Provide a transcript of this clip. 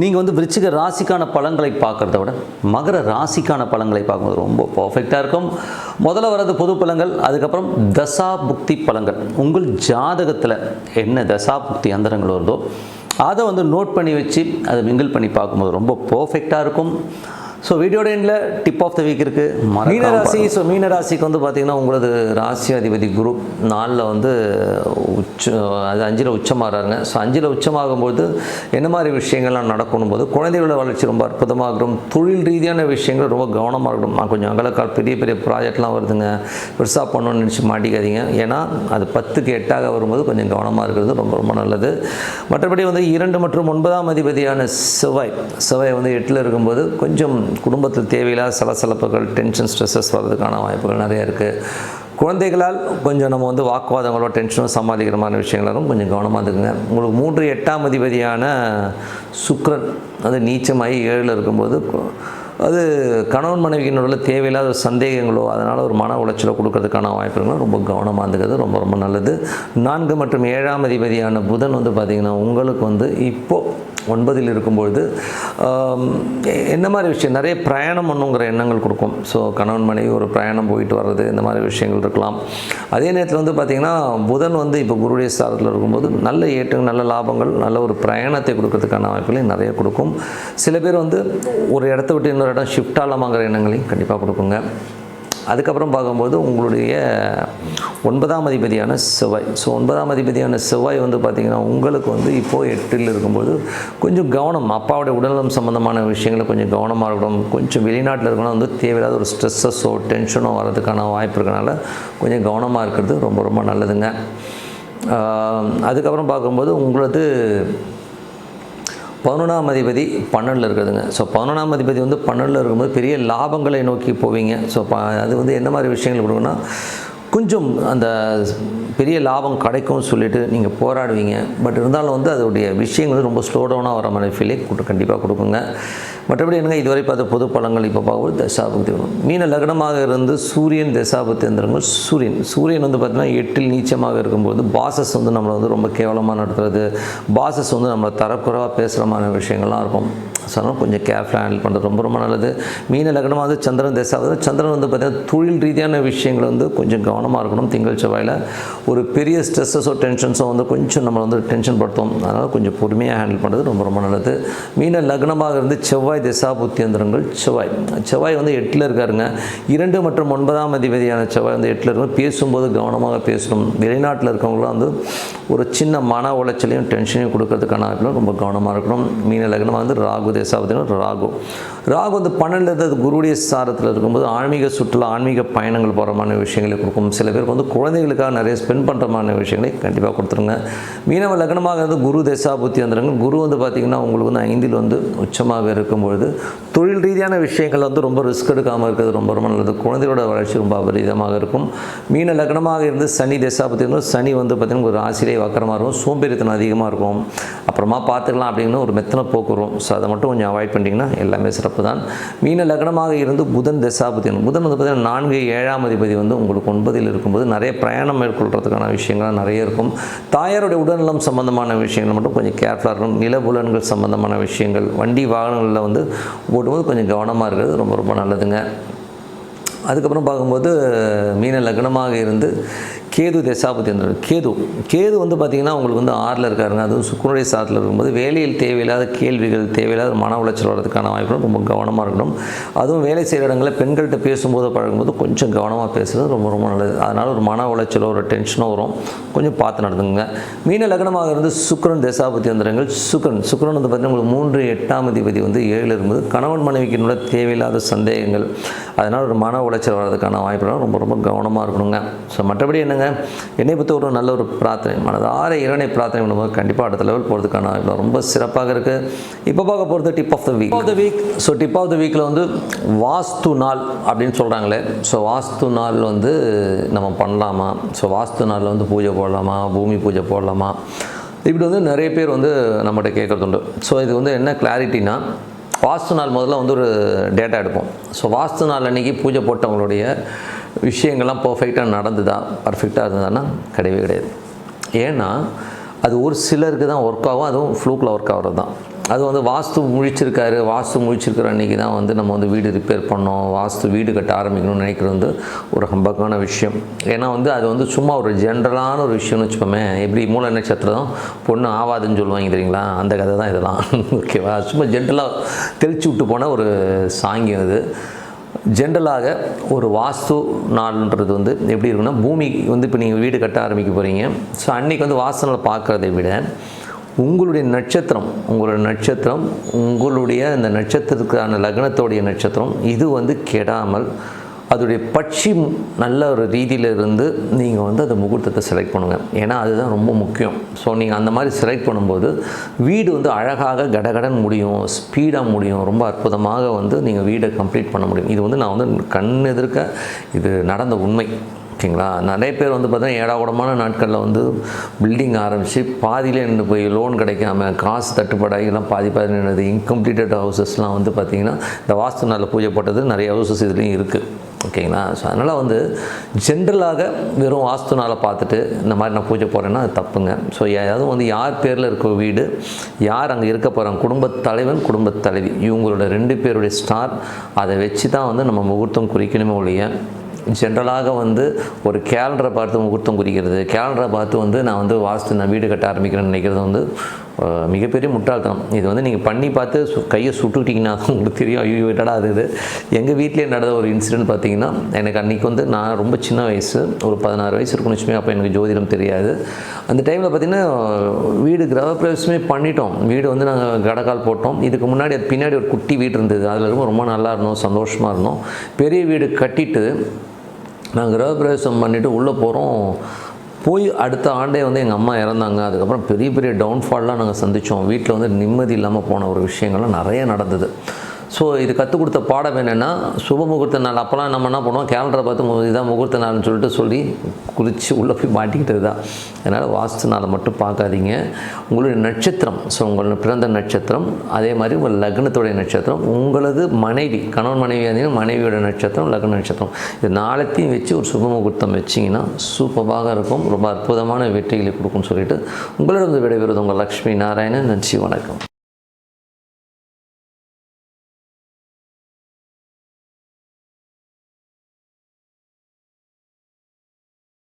நீங்கள் வந்து விருச்சிக ராசிக்கான பலன்களை பார்க்குறத விட மகர ராசிக்கான பலன்களை பார்க்கும்போது ரொம்ப பர்ஃபெக்டாக இருக்கும். முதல்ல வர்றது பொது பலன்கள் அதுக்கப்புறம் தசா புக்தி பலன்கள். உங்கள் ஜாதகத்தில் என்ன தசா புக்தி அந்தரங்கள் வருதோ அதை வந்து நோட் பண்ணி வச்சு அதை மிங்கிள் பண்ணி பார்க்கும்போது ரொம்ப பர்ஃபெக்டாக இருக்கும். ஸோ வீடியோட எண்டில் டிப் ஆஃப் த வீக் இருக்குது மீனராசி ஸோ மீனராசிக்கு வந்து பார்த்திங்கன்னா உங்களது ராசி அதிபதி குரு நாளில் வந்து உச்ச அது அஞ்சில் உச்சமாகறாருங்க ஸோ அஞ்சில் உச்சமாகும்போது என்ன மாதிரி விஷயங்கள்லாம் நடக்கணும் போது குழந்தைகளோட வளர்ச்சி ரொம்ப அற்புதமாக இருக்கணும் தொழில் ரீதியான விஷயங்கள் ரொம்ப கவனமாக இருக்கணும் நான் கொஞ்சம் அகலக்கால் பெரிய பெரிய ப்ராஜெக்ட்லாம் வருதுங்க. பெருசாக பண்ணணும்னு நினச்சி மாட்டிக்காதீங்க. ஏன்னா அது பத்துக்கு எட்டாக வரும்போது கொஞ்சம் கவனமாக இருக்கிறது ரொம்ப ரொம்ப நல்லது. மற்றபடி வந்து இரண்டு மற்றும் ஒன்பதாம் அதிபதியான செவ்வாய் செவ்வாய் வந்து எட்டில் இருக்கும்போது கொஞ்சம் குடும்பத்தில் தேவையில்லாத சலசலப்புகள் டென்ஷன் ஸ்ட்ரெஸ்ஸஸ் வர்றதுக்கான வாய்ப்புகள் நிறைய இருக்குது குழந்தைகளால் கொஞ்சம் நம்ம வந்து வாக்குவாதங்களோ டென்ஷனோ சமாளிக்கிற மாதிரி விஷயங்களும் கொஞ்சம் கவனமாக இருக்குங்க உங்களுக்கு மூன்று எட்டாம் அதிபதியான சுக்ரன் அது நீச்சமாகி ஏழில் இருக்கும்போது அது கணவன் மனைவியினுடைய தேவையில்லாத ஒரு சந்தேகங்களோ அதனால் ஒரு மன உளைச்சலோ கொடுக்கறதுக்கான வாய்ப்புகளும் ரொம்ப கவனமாக இருந்துக்கிறது ரொம்ப ரொம்ப நல்லது. நான்கு மற்றும் ஏழாம் அதிபதியான புதன் வந்து பார்த்திங்கன்னா உங்களுக்கு வந்து இப்போது ஒன்பதில் இருக்கும்பொழுது என்ன மாதிரி விஷயம்? நிறைய பிரயாணம் பண்ணுங்கிற எண்ணங்கள் கொடுக்கும். ஸோ கணவன் மனைவி ஒரு பிரயாணம் போயிட்டு வர்றது இந்த மாதிரி விஷயங்கள் இருக்கலாம். அதே நேரத்தில் வந்து பார்த்திங்கன்னா புதன் வந்து இப்போ குருடைய ஸ்தானத்தில் இருக்கும்போது நல்ல ஏற்றங்கள் நல்ல லாபங்கள் நல்ல ஒரு பிரயாணத்தை கொடுக்கறதுக்கான வாய்ப்புகளையும் நிறைய கொடுக்கும். சில பேர் வந்து ஒரு இடத்த விட்டு இன்னொரு இடம் ஷிஃப்ட் ஆகலாமாங்கிற எண்ணங்களையும் கண்டிப்பாக கொடுக்குங்க. அதுக்கப்புறம் பார்க்கும்போது உங்களுடைய ஒன்பதாம் அதிபதியான செவ்வாய். ஸோ ஒன்பதாம் அதிபதியான செவ்வாய் வந்து பார்த்திங்கன்னா உங்களுக்கு வந்து இப்போது எட்டில் இருக்கும்போது கொஞ்சம் கவனம் அப்பாவுடைய உடல்நலம் சம்மந்தமான விஷயங்களை கொஞ்சம் கவனமாக இருக்கணும். கொஞ்சம் வெளிநாட்டில் இருக்கணும் வந்து தேவையில்லாத ஒரு ஸ்ட்ரெஸ்ஸஸோ டென்ஷனோ வர்றதுக்கான வாய்ப்பு இருக்கனால கொஞ்சம் கவனமாக இருக்கிறது ரொம்ப ரொம்ப நல்லதுங்க. அதுக்கப்புறம் பார்க்கும்போது உங்களது பதினொன்றாம் அதிபதி பன்னெண்டில் இருக்குதுங்க. ஸோ பதினொன்றாம் அதிபதி வந்து பன்னெண்டில் இருக்கும்போது பெரிய லாபங்களை நோக்கி போவீங்க. ஸோ ப அது வந்து என்ன மாதிரி விஷயங்கள் கொடுக்குன்னா கொஞ்சம் அந்த பெரிய லாபம் கிடைக்கும்னு சொல்லிட்டு நீங்கள் போராடுவீங்க. பட் இருந்தாலும் வந்து அதோடைய விஷயங்கள் வந்து ரொம்ப ஸ்லோ டவுனாக வர மாதிரி ஃபீலே கொடு கண்டிப்பாக கொடுக்குங்க. மற்றபடி என்னங்க இதுவரை பார்த்த பொது பலங்கள் இப்போ பார்க்கும்போது தசாபக்தி. வரும் மீன லக்னமாக இருந்து சூரியன் தசாபக்தி எந்திரங்கள் சூரியன். சூரியன் வந்து பார்த்திங்கன்னா எட்டில் நீச்சமாக இருக்கும்போது பாசஸ் வந்து நம்மளை வந்து ரொம்ப கேவலமாக நடத்துறது. பாசஸ் வந்து நம்மளை தரக்குறைவாக பேசுகிற மாதிரி விஷயங்கள்லாம் இருக்கும். சொன்னால் கொஞ்சம் கேர்ஃபுல்லாக ஹேண்டில் பண்ணுறது ரொம்ப ரொம்ப நல்லது. மீன லக்னமாக வந்து சந்திரன் தசாவது சந்திரன் வந்து பார்த்திங்கன்னா தொழில் ரீதியான விஷயங்கள் வந்து கொஞ்சம் கவனமாக இருக்கணும். திங்கள் செவ்வாயில் ஒரு பெரிய ஸ்ட்ரெஸ்ஸஸோ டென்ஷன்ஸோ வந்து கொஞ்சம் நம்மளை வந்து டென்ஷன் படுத்தும். அதனால் கொஞ்சம் பொறுமையாக ஹேண்டில் பண்ணுறது ரொம்ப ரொம்ப நல்லது. மீன லக்னமாக இருந்து செவ்வாய் செவ்வாய் திசா புத்தியந்திரங்கள் செவ்வாய். செவ்வாய் வந்து எட்டில் இருக்காருங்க. இரண்டு மற்றும் ஒன்பதாம் அதிபதியான செவ்வாய் வந்து எட்டில் இருக்கும். பேசும்போது கவனமாக பேசணும். வெளிநாட்டில் இருக்கவங்களாம் வந்து ஒரு சின்ன மன உளைச்சலையும் டென்ஷனையும் கொடுக்கறதுக்கான வாய்ப்புகள் ரொம்ப கவனமாக இருக்கணும். மீன லக்னமாக வந்து ராகு தேசாபத்தினா ராகு. ராகு வந்து பன்னெண்டில் இருந்து குருடைய சாரத்தில் இருக்கும்போது ஆன்மீக சுற்றுலா ஆன்மீக பயணங்கள் போகிறமான விஷயங்களை கொடுக்கும். சில பேருக்கு வந்து குழந்தைகளுக்காக நிறைய ஸ்பெண்ட் பண்ணுறமான விஷயங்களை கண்டிப்பாக கொடுத்துருங்க. மீனவ லக்னமாக வந்து குரு தேசாபுத்தி வந்துருங்க குரு வந்து பார்த்திங்கன்னா உங்களுக்கு வந்து ஐந்தில் வந்து உச்சமாக பொழுது தொழில் ரீதியான விஷயங்கள் வந்து ரொம்ப ரிஸ்க் எடுக்காமல் இருக்கிறது ரொம்ப ரொம்ப நல்லது. குழந்தையோட வளர்ச்சி ரொம்ப அபரிதமாக இருக்கும். மீன லக்னமாக இருந்து சனி தேசாபத்தி வந்து சனி வந்து பார்த்திங்கன்னா ஒரு ஆசிரியை வக்கரமாக இருக்கும். சோம்பேறித்தனம் அதிகமாக இருக்கும். அப்புறமா பார்த்துக்கலாம் அப்படின்னு ஒரு மெத்தனை போக்கு வரும். ஸோ அதை மட்டும் கொஞ்சம் அவாய்ட் பண்ணிட்டீங்கன்னா எல்லாமே சிறப்பு தான். மீன லக்னமாக இருந்து புதன் தசாபதி புதன் வந்து பார்த்திங்கன்னா நான்கு ஏழாம் அதிபதி வந்து உங்களுக்கு ஒன்பதில் இருக்கும்போது நிறைய பிரயாணம் மேற்கொள்கிறதுக்கான விஷயங்கள்லாம் நிறைய இருக்கும். தாயாருடைய உடல்நலம் சம்பந்தமான விஷயங்கள் மட்டும் கொஞ்சம் கேர்ஃபுல்லாக இருக்கும் நிலபுலன்கள் சம்பந்தமான விஷயங்கள் வண்டி வாகனங்களில் வந்து ஓட்டும்போது கொஞ்சம் கவனமாக இருக்கிறது ரொம்ப ரொம்ப நல்லதுங்க. அதுக்கப்புறம் பார்க்கும்போது மீன லக்னமாக இருந்து கேது தசாபதி இருந்தார் கேது. கேது வந்து பார்த்திங்கன்னா உங்களுக்கு வந்து ஆறில் இருக்காருங்க. அதுவும் சுக்குனுடைய சாதத்தில் இருக்கும்போது வேலையில் தேவையில்லாத கேள்விகள் தேவையில்லாத மன உளைச்சல் வர்றதுக்கான வாய்ப்பு ரொம்ப கவனமாக இருக்கணும். அதுவும் வேலை செய்கிற இடங்களில் பெண்கள்கிட்ட பேசும்போது பழகும்போது கொஞ்சம் கவனமாக பேசுகிறது ரொம்ப ரொம்ப நல்லது. அதனால் ஒரு மன உளைச்சலோ ஒரு டென்ஷனோ வரும். கொஞ்சம் பார்த்து நடந்துங்க மீன லக்னமாக இருந்து சுக்கிரன் தசாபதி வந்துடுங்கள் சுக்கிரன் சுக்கரன் வந்து பார்த்திங்கன்னா உங்களுக்கு மூன்று எட்டாம் அதிபதி வந்து ஏழில் இருக்கும்போது கணவன் மனைவிக்கினோட தேவையில்லாத சந்தேகங்கள். அதனால் ஒரு மன உளைச்சல் வர்றதுக்கான வாய்ப்புகள் ரொம்ப ரொம்ப கவனமாக இருக்கணுங்க. ஸோ மற்றபடி என்னங்க? என்னங்க என்னை பொறுத்த ஒரு நல்ல ஒரு பிரார்த்தனை. மனதார இறைவனை பிரார்த்தனை பண்ணும்போது கண்டிப்பாக அடுத்த லெவல் போகிறதுக்கான வாய்ப்பு ரொம்ப சிறப்பாக இருக்குது இப்போ பார்க்க போகிறது tip of the week of the week so tip of the வீக்கில் வந்து வாஸ்து நாள் அப்படின்னு சொல்கிறாங்களே ஸோ வாஸ்து நாள் வந்து நம்ம பண்ணலாமா? ஸோ வாஸ்து நாளில் வந்து பூஜை போடலாமா? பூமி பூஜை போடலாமா? இப்படி வந்து நிறைய பேர் வந்து நம்மகிட்ட கேட்குறது உண்டு. ஸோ இது வந்து என்ன கிளாரிட்டினா வாஸ்து நாள் முதல்ல வந்து ஒரு டேட்டா எடுப்போம். ஸோ வாஸ்து நாள் அன்றைக்கி பூஜை போட்டவங்களுடைய விஷயங்கள்லாம் பர்ஃபெக்டாக நடந்துதா? பர்ஃபெக்டாக இருந்ததுன்னா கிடையவே கிடையாது. ஏன்னா அது ஒரு சிலருக்கு தான் ஒர்க் ஆகும் அதுவும் ஃப்ளூக்கில் ஒர்க் ஆகிறது தான். அது வந்து வாஸ்து முழிச்சிருக்காரு வாஸ்து முழிச்சிருக்கிற அன்றைக்கி தான் வந்து நம்ம வந்து வீடு ரிப்பேர் பண்ணோம் வாஸ்து வீடு கட்ட ஆரம்பிக்கணும்னு நினைக்கிறது வந்து ஒரு ஹம்பக்கான விஷயம். ஏன்னா வந்து அது வந்து சும்மா ஒரு ஜென்ரலான ஒரு விஷயம்னு வச்சுப்போமே எப்படி மூல நட்சத்திரம் பொண்ணு ஆவாதுன்னு சொல்லுவாங்க தெரியுங்களா? அந்த கதை தான் இதெல்லாம். ஓகேவா சும்மா ஜென்ரலாக தெளிச்சு விட்டு போன ஒரு சாங்கியம் அது ஜென்ரலாக ஒரு வாஸ்து நாள்ன்றது வந்து எப்படி இருக்குன்னா பூமி வந்து இப்போ நீங்கள் வீடு கட்ட ஆரம்பிக்க போகிறீங்க ஸோ அன்றைக்கி வந்து வாஸ்து நாள் பார்க்குறதை விட உங்களுடைய நட்சத்திரம் உங்களுடைய நட்சத்திரம் உங்களுடைய அந்த நட்சத்திரத்துக்கான லக்னத்தோடைய நட்சத்திரம் இது வந்து கெடாமல் அதோடைய பட்சி நல்ல ஒரு ரீதியில் இருந்து நீங்கள் வந்து அந்த முகூர்த்தத்தை செலக்ட் பண்ணுங்கள் ஏன்னா அதுதான் ரொம்ப முக்கியம். ஸோ நீங்கள் அந்த மாதிரி செலக்ட் பண்ணும்போது வீடு வந்து அழகாக கடகடன் முடியும் ஸ்பீடாக முடியும் ரொம்ப அற்புதமாக வந்து நீங்கள் வீடை கம்ப்ளீட் பண்ண முடியும். இது வந்து நான் வந்து கண் எதிர்க்க இது நடந்த உண்மை. ஓகேங்களா? நிறைய பேர் வந்து பார்த்தீங்கன்னா ஏடாகுடமான நாட்களில் வந்து பில்டிங் ஆரம்பித்து பாதியிலே நின்று போய் லோன் கிடைக்காம காசு தட்டுப்பாடாகிலாம் பாதி பாதி நின்றது இன்கம்ப்ளீட்டட் ஹவுசஸ்லாம் வந்து பார்த்திங்கன்னா இந்த வாஸ்து நாளில் பூஜை போட்டது நிறைய ஹவுசஸ் இதுலேயும் இருக்குது ஓகேங்களா? ஸோ அதனால் வந்து ஜென்ரலாக வெறும் வாஸ்து நாளை பார்த்துட்டு இந்த மாதிரி நான் பூஜை போகிறேன்னா அது தப்புங்க. ஸோ ஏதாவது வந்து யார் பேரில் இருக்க வீடு யார் அங்கே இருக்க போகிறாங்க குடும்பத் தலைவன் குடும்பத் தலைவி இவங்களோட ரெண்டு பேருடைய ஸ்டார் அதை வச்சு தான் வந்து நம்ம முகூர்த்தம் குறிக்கணுமே ஒழிய ஜென்ரலாக வந்து ஒரு கேலண்டரை பார்த்து முகூர்த்தம் குறிக்கிறது. கேலண்டரை பார்த்து வந்து நான் வந்து வாஸ்து நான் வீடு கட்ட ஆரம்பிக்கிறேன்னு நினைக்கிறது வந்து மிகப்பெரிய முட்டாள்தனம். இது வந்து நீங்கள் பண்ணி பார்த்து சு கையை சுட்டுக்கிட்டிங்கன்னா உங்களுக்கு தெரியும். ஐயோ என்னடா அது இது? எங்கள் வீட்டிலே நடந்த ஒரு இன்சிடென்ட் பார்த்தீங்கன்னா எனக்கு அன்றைக்கி வந்து நான் ரொம்ப சின்ன வயசு ஒரு பதினாறு வயசு இருக்குன்னு வச்சுமே அப்போ எனக்கு ஜோதிடம் தெரியாது. அந்த டைமில் பார்த்திங்கன்னா வீடு கிரகப்பிரவேசமே பண்ணிட்டோம். வீடு வந்து நாங்கள் கடக்கால் போட்டோம். இதுக்கு முன்னாடி அது பின்னாடி ஒரு குட்டி வீடு இருந்தது. அதில் இருக்கும் ரொம்ப நல்லா இருந்தோம் சந்தோஷமாக இருந்தோம். பெரிய வீடு கட்டிட்டு நாங்கள் கிரகப்பிரவேசம் பண்ணிவிட்டு உள்ளே போகிறோம் போய் அடுத்த ஆண்டே வந்து எங்கள் அம்மா இறந்தாங்க. அதுக்கப்புறம் பெரிய பெரிய டவுன்ஃபால்லாம் நாங்கள் சந்தித்தோம் வீட்டில் வந்து நிம்மதி இல்லாமல் போன ஒரு விஷயங்கள்லாம் நிறைய நடந்தது. ஸோ இது கற்றுக் கொடுத்த பாடம் என்னென்னா சுப முகூர்த்த நாள். அப்போல்லாம் நம்ம என்ன பண்ணுவோம்? கேலண்டரை பார்த்து இதான் முகூர்த்த நாள்னு சொல்லிட்டு சொல்லி குறித்து உள்ளே போய் மாட்டிக்கிட்டது தான். அதனால் வாஸ்து நாளை மட்டும் பார்க்காதீங்க. உங்களுடைய நட்சத்திரம் ஸோ உங்களோட பிறந்த நட்சத்திரம் அதே மாதிரி உங்கள் லக்னத்துடைய நட்சத்திரம் உங்களது மனைவி கணவன் மனைவி இருந்தீங்கன்னா மனைவியோட நட்சத்திரம் லக்ன நட்சத்திரம். இது நாளத்தையும் வச்சு ஒரு சுப முகூர்த்தம் வச்சிங்கன்னா சூப்பராக இருக்கும். ரொம்ப அற்புதமான வெற்றிகளை கொடுக்கும்னு சொல்லிட்டு உங்களிடம் விடைபெறுவது உங்கள் லக்ஷ்மி நாராயணன். நன்றி வணக்கம்.